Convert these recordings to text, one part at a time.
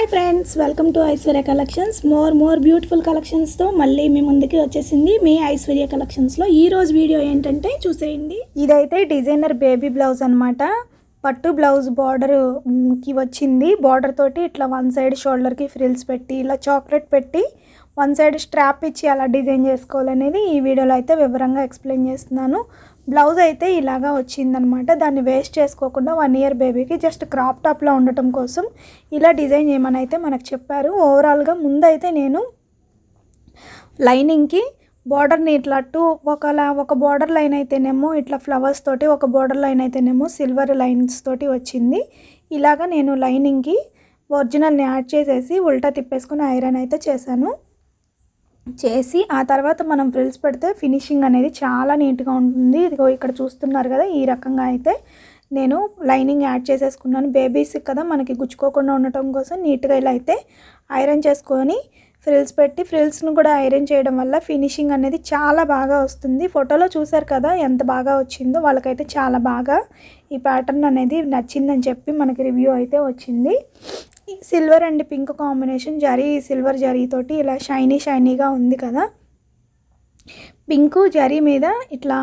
Hi friends welcome to Aishwarya collections more more beautiful కలెక్షన్స్తో మళ్ళీ మీ ముందుకి వచ్చేసింది మీ ఐశ్వర్య కలెక్షన్స్లో ఈ రోజు వీడియో ఏంటంటే చూసేయండి. ఇదైతే డిజైనర్ బేబీ బ్లౌజ్ అనమాట పట్టు బ్లౌజ్ బార్డర్కి వచ్చింది. బార్డర్ తోటి ఇట్లా వన్ సైడ్ షోల్డర్కి ఫ్రిల్స్ పెట్టి ఇలా చాక్లెట్ పెట్టి వన్ సైడ్ స్ట్రాప్ ఇచ్చి అలా డిజైన్ చేసుకోవాలనేది ఈ వీడియోలో అయితే వివరంగా ఎక్స్ప్లెయిన్ చేస్తున్నాను. బ్లౌజ్ అయితే ఇలాగా వచ్చిందనమాట. దాన్ని వేస్ట్ చేసుకోకుండా వన్ ఇయర్ బేబీకి జస్ట్ క్రాప్ టాప్లో ఉండటం కోసం ఇలా డిజైన్ చేయమని అయితే మనకు చెప్పారు. ఓవరాల్గా ముందైతే నేను లైనింగ్కి బార్డర్ని ఇట్లా టూ ఒకలా ఒక బార్డర్ లైన్ అయితేనేమో ఇట్లా ఫ్లవర్స్ తోటి ఒక బార్డర్ లైన్ అయితేనేమో సిల్వర్ లైన్స్ తోటి వచ్చింది. ఇలాగా నేను లైనింగ్కి ఒరిజినల్ని యాడ్ చేసేసి ఉల్టా తిప్పేసుకుని ఐరన్ అయితే చేశాను. చేసి ఆ తర్వాత మనం ఫ్రిల్స్ పెడితే ఫినిషింగ్ అనేది చాలా నీట్గా ఉంటుంది. ఇదిగో ఇక్కడ చూస్తున్నారు కదా ఈ రకంగా అయితే నేను లైనింగ్ యాడ్ చేసేసుకున్నాను. బేబీస్ కదా మనకి గుచ్చుకోకుండా ఉండటం కోసం నీట్గా ఇలా అయితే ఐరన్ చేసుకొని ఫ్రిల్స్ పెట్టి ఫ్రిల్స్ను కూడా ఐరన్ చేయడం వల్ల ఫినిషింగ్ అనేది చాలా బాగా వస్తుంది. ఫోటోలో చూసారు కదా ఎంత బాగా వచ్చిందో? వాళ్ళకైతే చాలా బాగా ఈ ప్యాటర్న్ అనేది నచ్చిందని చెప్పి మనకి రివ్యూ అయితే వచ్చింది. Silver and pink combination zari silver జరీతోటి ఇలా షైనీ షైనీగా ఉంది కదా. పింక్ జరీ మీద ఇట్లా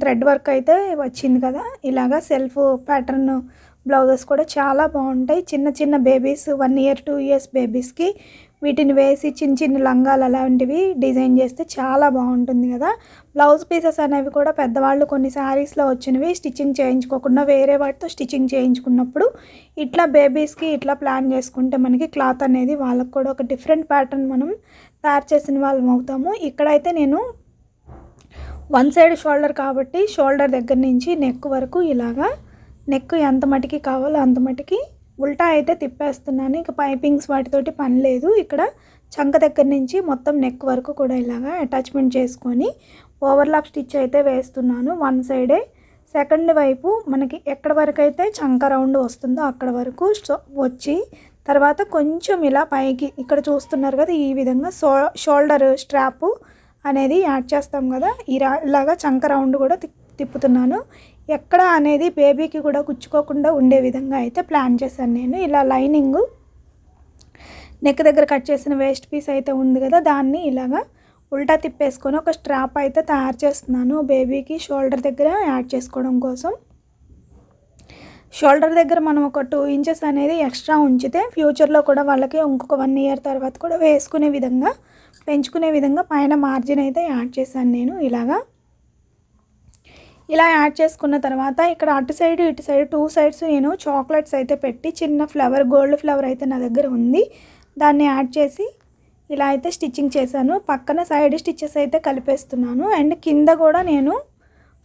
థ్రెడ్ వర్క్ అయితే వచ్చింది కదా. ఇలాగా సెల్ఫ్ ప్యాటర్న్ బ్లౌజెస్ కూడా చాలా బాగుంటాయి. చిన్న చిన్న babies one year two years బేబీస్కి వీటిని వేసి చిన్న చిన్న లంగాలు అలాంటివి డిజైన్ చేస్తే చాలా బాగుంటుంది కదా. బ్లౌజ్ పీసెస్ అనేవి కూడా పెద్దవాళ్ళు కొన్ని శారీస్లో వచ్చినవి స్టిచ్చింగ్ చేయించుకోకుండా వేరే వాటితో స్టిచ్చింగ్ చేయించుకున్నప్పుడు ఇట్లా బేబీస్కి ఇట్లా ప్లాన్ చేసుకుంటే మనకి క్లాత్ అనేది వాళ్ళకు కూడా ఒక డిఫరెంట్ ప్యాటర్న్ మనం తయారు చేసిన వాళ్ళం అవుతాము. ఇక్కడైతే నేను వన్ సైడ్ షోల్డర్ కాబట్టి షోల్డర్ దగ్గర నుంచి నెక్ వరకు ఇలాగా. నెక్ ఎంత మటుకి కావాలో అంత మటుకి ఉల్టా అయితే తిప్పేస్తున్నాను. ఇక పైపింగ్స్ వాటితోటి పని లేదు. ఇక్కడ చంక దగ్గర నుంచి మొత్తం నెక్ వరకు కూడా ఇలాగా అటాచ్మెంట్ చేసుకొని ఓవర్లాప్ స్టిచ్ అయితే వేస్తున్నాను వన్ సైడే సెకండ్ వైపు మనకి ఎక్కడ వరకు అయితే చంక రౌండ్ వస్తుందో అక్కడ వరకు వచ్చి తర్వాత కొంచెం ఇలా పైకి ఇక్కడ చూస్తున్నారు కదా ఈ విధంగా షో షోల్డర్ స్ట్రాప్ అనేది యాడ్ చేస్తాం కదా ఇలా ఇలాగా చంక రౌండ్ కూడా తిప్పుతున్నాను. ఎక్కడ అనేది బేబీకి కూడా గుచ్చుకోకుండా ఉండే విధంగా అయితే ప్లాన్ చేశాను నేను. ఇలా లైనింగ్ నెక్ దగ్గర కట్ చేసిన వేస్ట్ పీస్ అయితే ఉంది కదా దాన్ని ఇలాగా ఉల్టా తిప్పేసుకొని ఒక స్ట్రాప్ అయితే తయారు చేస్తున్నాను బేబీకి షోల్డర్ దగ్గర యాడ్ చేసుకోవడం కోసం. షోల్డర్ దగ్గర మనం ఒక టూ ఇంచెస్ అనేది ఎక్స్ట్రా ఉంచితే ఫ్యూచర్లో కూడా వాళ్ళకి ఇంకొక వన్ ఇయర్ తర్వాత కూడా వేసుకునే విధంగా పెంచుకునే విధంగా పైన మార్జిన్ అయితే యాడ్ చేశాను నేను ఇలాగా. ఇలా యాడ్ చేసుకున్న తర్వాత ఇక్కడ అటు సైడ్ ఇటు సైడ్ టూ సైడ్స్ నేను చాక్లెట్స్ అయితే పెట్టి చిన్న ఫ్లవర్ గోల్డ్ ఫ్లవర్ అయితే నా దగ్గర ఉంది. దాన్ని యాడ్ చేసి ఇలా అయితే స్టిచ్చింగ్ చేశాను. పక్కన సైడ్ స్టిచ్చెస్ అయితే కలిపేస్తున్నాను. అండ్ కింద కూడా నేను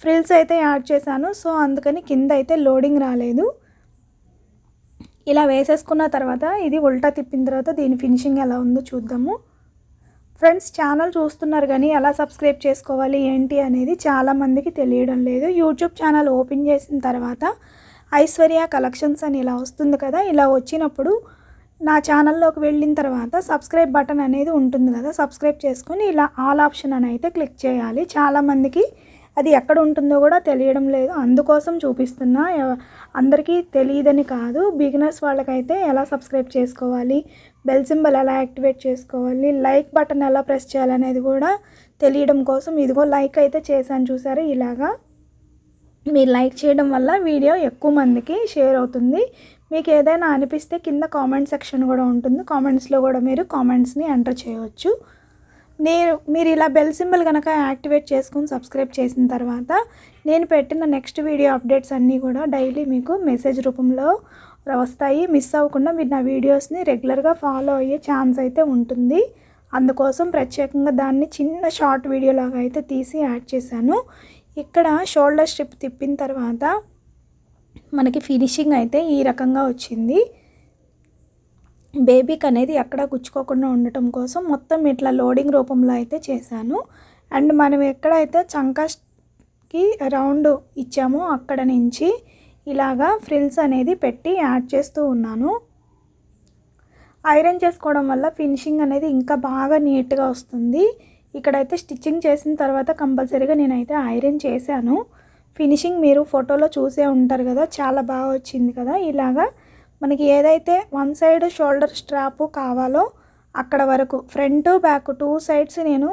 ఫ్రిల్స్ అయితే యాడ్ చేశాను. సో అందుకని కింద అయితే లోడింగ్ రాలేదు. ఇలా వేసేసుకున్న తర్వాత ఇది ఉల్టా తిప్పిన తర్వాత దీని ఫినిషింగ్ ఎలా ఉందో చూద్దాము. ఫ్రెండ్స్ ఛానల్ చూస్తున్నారు కానీ ఎలా సబ్స్క్రైబ్ చేసుకోవాలి ఏంటి అనేది చాలామందికి తెలియడం లేదు. యూట్యూబ్ ఛానల్ ఓపెన్ చేసిన తర్వాత ఐశ్వర్య కలెక్షన్స్ అని ఇలా వస్తుంది కదా ఇలా వచ్చినప్పుడు నా ఛానల్లోకి వెళ్ళిన తర్వాత సబ్స్క్రైబ్ బటన్ అనేది ఉంటుంది కదా సబ్స్క్రైబ్ చేసుకొని ఇలా ఆల్ ఆప్షన్ అని అయితే క్లిక్ చేయాలి. చాలామందికి అది ఎక్కడ ఉంటుందో కూడా తెలియడం లేదు. అందుకోసం చూపిస్తున్నా. అందరికీ తెలియదని కాదు. బిగినర్స్ వాళ్ళకైతే ఎలా సబ్స్క్రైబ్ చేసుకోవాలి? బెల్ సింబల్ ఎలా యాక్టివేట్ చేసుకోవాలి? లైక్ బటన్ ఎలా ప్రెస్ చేయాలనేది కూడా తెలియడం కోసం ఇదిగో లైక్ అయితే చేశాను చూసారు? ఇలాగా. మీరు లైక్ చేయడం వల్ల వీడియో ఎక్కువ మందికి షేర్ అవుతుంది. మీకు ఏదైనా అనిపిస్తే కింద కామెంట్ సెక్షన్ కూడా ఉంటుంది. కామెంట్స్లో కూడా మీరు కామెంట్స్ని ఎంటర్ చేయవచ్చు. నేను మీరు ఇలా బెల్ సింబల్ కనుక యాక్టివేట్ చేసుకుని సబ్స్క్రైబ్ చేసిన తర్వాత నేను పెట్టిన నెక్స్ట్ వీడియో అప్డేట్స్ అన్నీ కూడా డైలీ మీకు మెసేజ్ రూపంలో వస్తాయి. మిస్ అవ్వకుండా మీరు నా వీడియోస్ని రెగ్యులర్గా ఫాలో అయ్యే ఛాన్స్ అయితే ఉంటుంది. అందుకోసం ప్రత్యేకంగా దాన్ని చిన్న షార్ట్ వీడియోలాగా అయితే తీసి యాడ్ చేశాను. ఇక్కడ షోల్డర్ స్ట్రిప్ తిప్పిన తర్వాత మనకి ఫినిషింగ్ అయితే ఈ రకంగా వచ్చింది. బేబీకి అనేది ఎక్కడ గుచ్చుకోకుండా ఉండటం కోసం మొత్తం ఇట్లా లోడింగ్ రూపంలో అయితే చేశాను. అండ్ మనం ఎక్కడైతే చంకకి రౌండ్ ఇచ్చామో అక్కడ నుంచి ఇలాగా ఫ్రిల్స్ అనేది పెట్టి యాడ్ చేస్తూ ఉన్నాను. ఐరన్ చేసుకోవడం వల్ల ఫినిషింగ్ అనేది ఇంకా బాగా నీట్గా వస్తుంది. ఇక్కడైతే స్టిచ్చింగ్ చేసిన తర్వాత కంపల్సరీగా నేనైతే ఐరన్ చేశాను. ఫినిషింగ్ మీరు ఫోటోలో చూసే ఉంటారు కదా చాలా బాగా వచ్చింది కదా ఇలాగా మనకి ఏదైతే వన్ సైడ్ షోల్డర్ స్ట్రాప్ కావాలో అక్కడ వరకు ఫ్రంట్ బ్యాక్ టూ సైడ్స్ నేను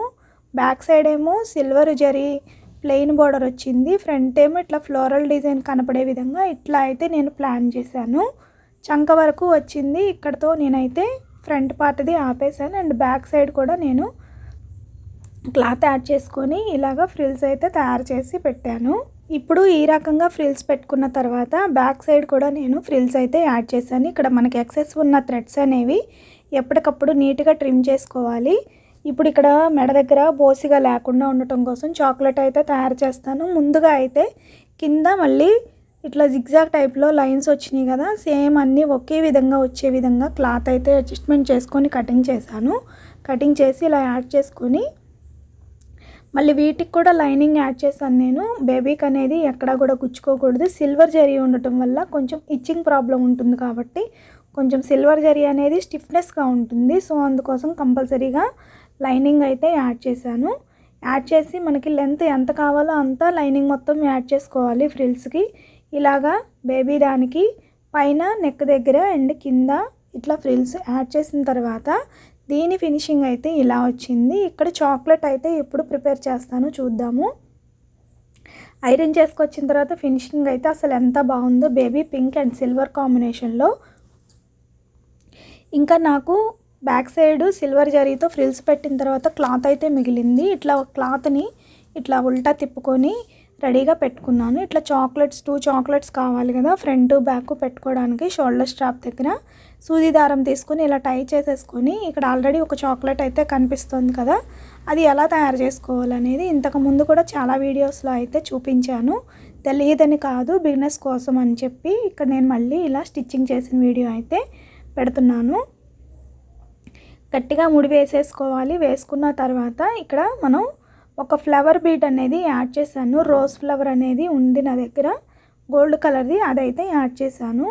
బ్యాక్ సైడ్ ఏమో సిల్వర్ జరీ ప్లెయిన్ బోర్డర్ వచ్చింది ఫ్రంట్ ఏమో ఇట్లా ఫ్లోరల్ డిజైన్ కనపడే విధంగా ఇట్లా అయితే నేను ప్లాన్ చేశాను. చంక వరకు వచ్చింది ఇక్కడతో నేనైతే ఫ్రంట్ పార్ట్ది ఆపేసాను అండ్ బ్యాక్ సైడ్ కూడా నేను క్లాత్ యాడ్ చేసుకొని ఇలాగ ఫ్రిల్స్ అయితే తయారు చేసి పెట్టాను. ఇప్పుడు ఈ రకంగా ఫ్రిల్స్ పెట్టుకున్న తర్వాత బ్యాక్ సైడ్ కూడా నేను ఫ్రిల్స్ అయితే యాడ్ చేశాను. ఇక్కడ మనకి ఎక్సెస్ ఉన్న థ్రెడ్స్ అనేవి ఎప్పటికప్పుడు నీట్గా ట్రిమ్ చేసుకోవాలి. ఇప్పుడు ఇక్కడ మెడ దగ్గర బోసిగా లేకుండా ఉండటం కోసం చాక్లెట్ అయితే తయారు చేస్తాను. ముందుగా అయితే కింద మళ్ళీ ఇట్లా జిగ్జాగ్ టైప్లో లైన్స్ వచ్చినాయి కదా సేమ్ అన్నీ ఒకే విధంగా వచ్చే విధంగా క్లాత్ అయితే అడ్జస్ట్మెంట్ చేసుకొని కటింగ్ చేశాను. కటింగ్ చేసి ఇలా యాడ్ చేసుకొని మళ్ళీ వీటికి కూడా లైనింగ్ యాడ్ చేశాను నేను. బేబీకి అనేది ఎక్కడా కూడా గుచ్చుకోకూడదు. సిల్వర్ జరీ ఉండటం వల్ల కొంచెం ఇచ్చింగ్ ప్రాబ్లం ఉంటుంది కాబట్టి కొంచెం సిల్వర్ జరీ అనేది స్టిఫ్నెస్గా ఉంటుంది. సో అందుకోసం కంపల్సరీగా లైనింగ్ అయితే యాడ్ చేశాను. యాడ్ చేసి మనకి లెంత్ ఎంత కావాలో అంత లైనింగ్ మొత్తం యాడ్ చేసుకోవాలి ఫ్రిల్స్కి. ఇలాగా బేబీ దానికి పైన నెక్ దగ్గర అండ్ కింద ఇట్లా ఫ్రిల్స్ యాడ్ చేసిన తర్వాత దీని ఫినిషింగ్ అయితే ఇలా వచ్చింది. ఇక్కడ చాక్లెట్ అయితే ఎప్పుడు ప్రిపేర్ చేస్తానో చూద్దాము. ఐరన్ చేసుకొచ్చిన తర్వాత ఫినిషింగ్ అయితే అసలు ఎంత బాగుందో బేబీ పింక్ అండ్ సిల్వర్ కాంబినేషన్లో. ఇంకా నాకు బ్యాక్ సైడ్ సిల్వర్ జరీతో ఫ్రిల్స్ పెట్టిన తర్వాత క్లాత్ అయితే మిగిలింది. ఇట్లా క్లాత్ని ఇట్లా ఉల్టా తిప్పుకొని రెడీగా పెట్టుకున్నాను. ఇట్లా చాక్లెట్స్ టూ చాక్లెట్స్ కావాలి కదా ఫ్రంట్ బ్యాక్ పెట్టుకోవడానికి షోల్డర్ స్ట్రాప్ దగ్గర సూది దారం తీసుకొని ఇలా టై చేసేసుకొని ఇక్కడ ఆల్రెడీ ఒక చాక్లెట్ అయితే కనిపిస్తుంది కదా అది ఎలా తయారు చేసుకోవాలనేది ఇంతకు ముందు కూడా చాలా వీడియోస్లో అయితే చూపించాను. తెలియదని కాదు బిజినెస్ కోసం అని చెప్పి ఇక్కడ నేను మళ్ళీ ఇలా స్టిచ్చింగ్ చేసిన వీడియో అయితే పెడుతున్నాను. గట్టిగా ముడి వేసేసుకోవాలి. వేసుకున్న తర్వాత ఇక్కడ మనం ఒక ఫ్లవర్ బీట్ అనేది యాడ్ చేశాను. రోజ్ ఫ్లవర్ అనేది ఉంది నా దగ్గర. గోల్డ్ కలర్ది అదైతే యాడ్ చేశాను.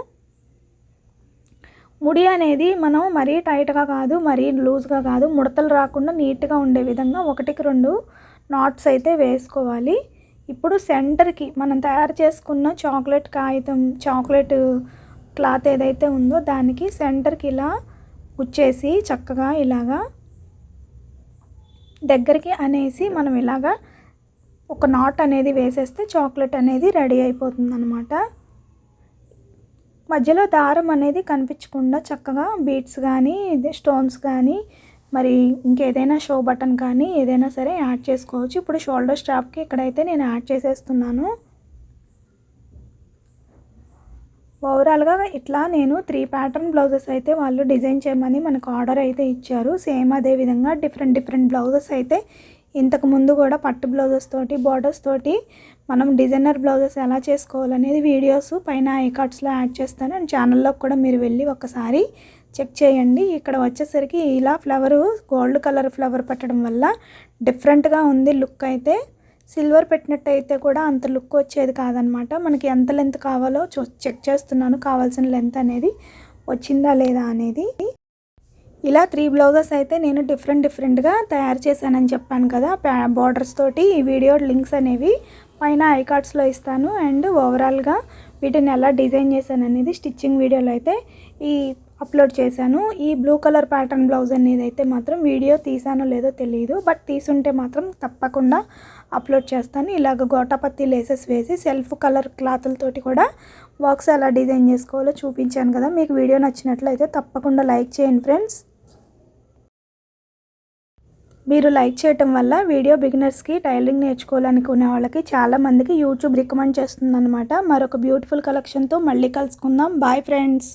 ముడి అనేది మనం మరీ టైట్గా కాదు మరీ లూజ్గా కాదు ముడతలు రాకుండా నీట్గా ఉండే విధంగా ఒకటికి రెండు నాట్స్ అయితే వేసుకోవాలి. ఇప్పుడు సెంటర్కి మనం తయారు చేసుకున్న చాక్లెట్ కాగితం చాక్లెట్ క్లాత్ ఏదైతే ఉందో దానికి సెంటర్కి ఇలా గుచ్చేసి చక్కగా ఇలాగా దగ్గరికి అనేసి మనం ఇలాగా ఒక నాట్ అనేది వేసేస్తే చాక్లెట్ అనేది రెడీ అయిపోతుంది అనమాట మధ్యలో దారం అనేది కనిపించకుండా చక్కగా బీట్స్ కానీ స్టోన్స్ కానీ మరి ఇంకేదైనా షో బటన్ కానీ ఏదైనా సరే యాడ్ చేసుకోవచ్చు. ఇప్పుడు షోల్డర్ స్ట్రాప్కి ఇక్కడైతే నేను యాడ్ చేసేస్తున్నాను. ఓవరాల్గా ఇట్లా నేను త్రీ ప్యాటర్న్ బ్లౌజెస్ అయితే వాళ్ళు డిజైన్ చేయమని మనకు ఆర్డర్ అయితే ఇచ్చారు. సేమ్ అదే విధంగా డిఫరెంట్ డిఫరెంట్ బ్లౌజెస్ అయితే ఇంతకు ముందు కూడా పట్టు బ్లౌజెస్ తోటి బార్డర్స్ తోటి మనం డిజైనర్ బ్లౌజెస్ ఎలా చేసుకోవాలనేది వీడియోస్ పైన ఐకార్డ్స్లో యాడ్ చేస్తాను. అండ్ ఛానల్లో కూడా మీరు వెళ్ళి ఒకసారి చెక్ చేయండి. ఇక్కడ వచ్చేసరికి ఇలా ఫ్లవరు గోల్డ్ కలర్ ఫ్లవర్ పెట్టడం వల్ల డిఫరెంట్గా ఉంది లుక్ అయితే. సిల్వర్ పెట్టినట్టయితే కూడా అంత లుక్ వచ్చేది కాదనమాట. మనకి ఎంత లెంత్ కావాలో చెక్ చేస్తున్నాను కావాల్సిన లెంత్ అనేది వచ్చిందా లేదా అనేది. ఇలా త్రీ బ్లౌజెస్ అయితే నేను డిఫరెంట్ డిఫరెంట్గా తయారు చేశానని చెప్పాను కదా. బార్డర్స్ తోటి ఈ వీడియో లింక్స్ అనేవి పైన ఐ కార్డ్స్లో ఇస్తాను. అండ్ ఓవరాల్గా వీటిని ఎలా డిజైన్ చేశాను అనేది స్టిచ్చింగ్ వీడియోలో అయితే ఈ అప్లోడ్ చేశాను. ఈ బ్లూ కలర్ ప్యాటర్న్ బ్లౌజ్ అనేది అయితే మాత్రం వీడియో తీసానో లేదో తెలియదు బట్ తీసుంటే మాత్రం తప్పకుండా అప్లోడ్ చేస్తాను. ఇలాగ గోటాపత్తి లేసెస్ వేసి సెల్ఫ్ కలర్ క్లాతులతోటి కూడా వర్క్స్ ఎలా డిజైన్ చేసుకోవాలో చూపించాను కదా. మీకు వీడియో నచ్చినట్లయితే తప్పకుండా లైక్ చేయండి ఫ్రెండ్స్. మీరు లైక్ చేయటం వల్ల వీడియో బిగినర్స్కి టైలరింగ్ నేర్చుకోవాలనుకునే వాళ్ళకి చాలామందికి యూట్యూబ్ రికమెండ్ చేస్తుందన్నమాట. మరొక బ్యూటిఫుల్ కలెక్షన్తో మళ్ళీ కలుసుకుందాం. Bye friends.